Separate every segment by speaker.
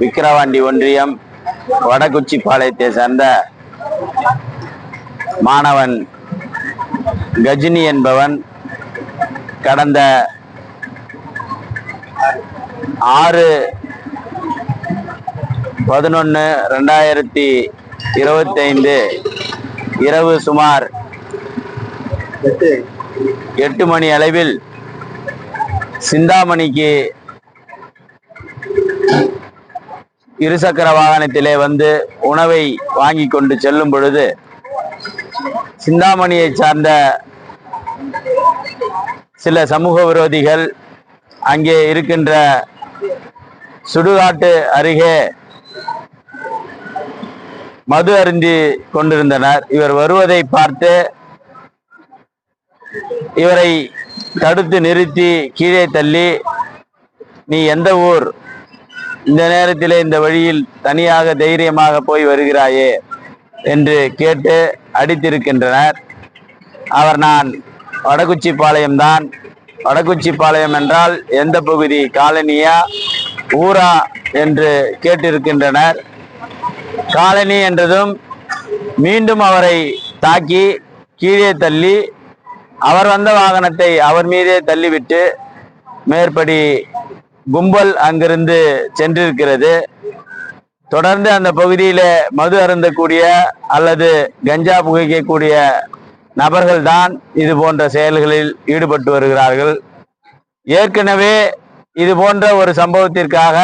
Speaker 1: விக்கிரவாண்டி ஒன்றியம் வடகுச்சிப்பாளையத்தை சேர்ந்த மாணவன் கஜினி என்பவன் கடந்த ஆறு பதினொன்று ரெண்டாயிரத்தி இருபத்தைந்து இரவு சுமார் எட்டு மணி அளவில் சிந்தாமணிக்கு இருசக்கர வாகனத்திலே வந்து உணவை வாங்கி கொண்டு செல்லும் பொழுது சிந்தாமணியை சார்ந்த சில சமூக விரோதிகள் அங்கே இருக்கின்ற சுடுகாட்டு அருகே மது அருந்தி கொண்டிருந்தனர். இவர் வருவதை பார்த்து இவரை தடுத்து நிறுத்தி கீழே தள்ளி நீ எந்த ஊர்? இந்த நேரத்திலே இந்த வழியில் தனியாக தைரியமாக போய் வருகிறாயே என்று கேட்டு அடித்திருக்கின்றனர். அவர் நான் வடகுச்சிப்பாளையம் தான். வடகுச்சிப்பாளையம் என்றால் எந்த பகுதி? காலனியா? ஊரா? என்று கேட்டிருக்கின்றனர். காலனி என்றதும் மீண்டும் அவரை தாக்கி கீழே தள்ளி அவர் வந்த வாகனத்தை அவர் மீதே தள்ளிவிட்டு மேற்படி கும்பல் அங்கிருந்து சென்றிருக்கிறது. தொடர்ந்து அந்த பகுதியில மது அருந்தக்கூடிய அல்லது கஞ்சா புகைக்கக்கூடிய நபர்கள் தான் இது போன்ற செயல்களில் ஈடுபட்டு வருகிறார்கள். ஏற்கனவே இது போன்ற ஒரு சம்பவத்திற்காக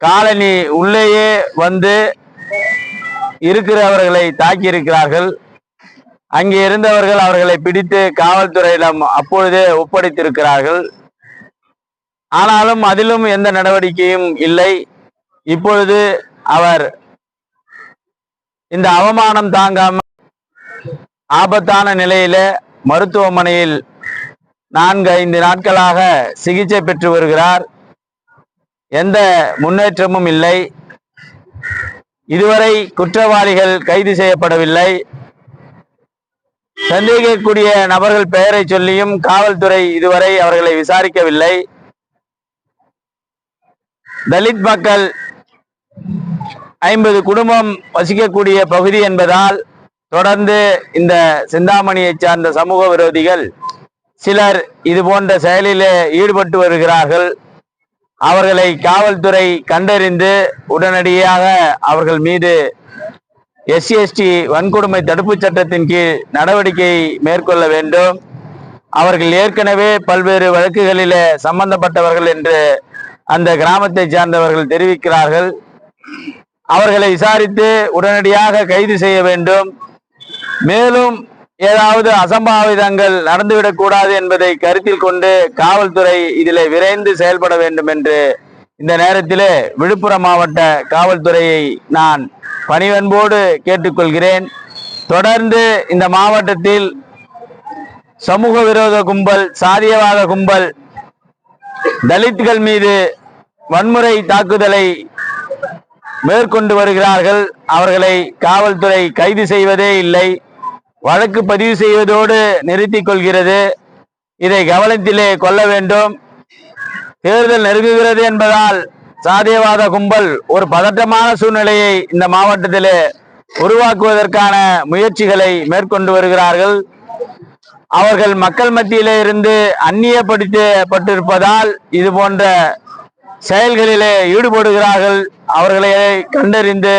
Speaker 1: காலனி உள்ளேயே வந்து இருக்கிறவர்களை தாக்கி இருக்கிறார்கள் அங்கே இருந்தவர்கள் அவர்களை பிடித்து காவல்துறையிடம் அப்பொழுதே ஒப்படைத்திருக்கிறார்கள். ஆனாலும் அதிலும் எந்த நடவடிக்கையும் இல்லை. இப்பொழுது அவர் இந்த அவமானம் தாங்காம ஆபத்தான நிலையில மருத்துவமனையில் நான்கு ஐந்து நாட்களாக சிகிச்சை பெற்று வருகிறார். எந்த முன்னேற்றமும் இல்லை. இதுவரை குற்றவாளிகள் கைது செய்யப்படவில்லை. சந்தேகிக்கக்கூடிய நபர்கள் பெயரை சொல்லியும் காவல்துறை இதுவரை அவர்களை விசாரிக்கவில்லை. தலித் மக்கள் ஐம்பது குடும்பம் வசிக்கக்கூடிய பகுதி என்பதால் தொடர்ந்து இந்த சிந்தாமணியை சார்ந்த சமூக விரோதிகள் சிலர் இது போன்ற செயலிலே ஈடுபட்டு வருகிறார்கள். அவர்களை காவல்துறை கண்டறிந்து உடனடியாக அவர்கள் மீது எஸ்சி எஸ்டி வன்கொடுமை தடுப்புச் சட்டத்தின் கீழ் நடவடிக்கை மேற்கொள்ள வேண்டும். அவர்கள் ஏற்கனவே பல்வேறு வழக்குகளில சம்பந்தப்பட்டவர்கள் என்று அந்த கிராமத்தை சார்ந்தவர்கள் தெரிவிக்கிறார்கள். அவர்களை விசாரித்து உடனடியாக கைது செய்ய வேண்டும். மேலும் ஏதாவது அசம்பாவிதங்கள் நடந்துவிடக் கூடாது என்பதை கருத்தில் கொண்டு காவல்துறை இதில் விரைந்து செயல்பட வேண்டும் என்று இந்த நேரத்திலே விழுப்புரம் மாவட்ட காவல்துறையை நான் பணிவன்போடு கேட்டுக்கொள்கிறேன். தொடர்ந்து இந்த மாவட்டத்தில் சமூக விரோத கும்பல் சாதியவாத கும்பல் தலித்கள் மீது வன்முறை தாக்குதலை மேற்கொண்டு வருகிறார்கள். அவர்களை காவல்துறை கைது செய்வதே இல்லை. வழக்கு பதிவு செய்வதோடு நிறுத்திக் கொள்கிறது. இதை கவனத்திலே கொள்ள வேண்டும். தேர்தல் நெருங்குகிறது என்பதால் சாதியவாத கும்பல் ஒரு பதட்டமான சூழ்நிலையை இந்த மாவட்டத்திலே உருவாக்குவதற்கான முயற்சிகளை மேற்கொண்டு வருகிறார்கள். அவர்கள் மக்கள் மத்தியிலே இருந்து அந்நியப்படுத்தப்பட்டிருப்பதால் இது போன்ற செயல்களிலே ஈடுபடுகிறார்கள். அவர்களை கண்டறிந்து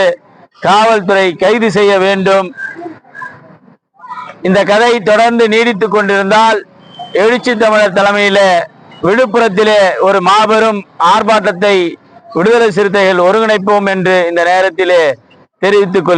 Speaker 1: காவல்துறை கைது செய்ய வேண்டும். இந்த கதை தொடர்ந்து நீடித்துக் கொண்டிருந்தால் எழுச்சி தமிழர் தலைமையில விழுப்புரத்திலே ஒரு மாபெரும் ஆர்ப்பாட்டத்தை விடுதலை சிறுத்தைகள் ஒருங்கிணைப்போம் என்று இந்த நேரத்திலே தெரிவித்துக் கொள்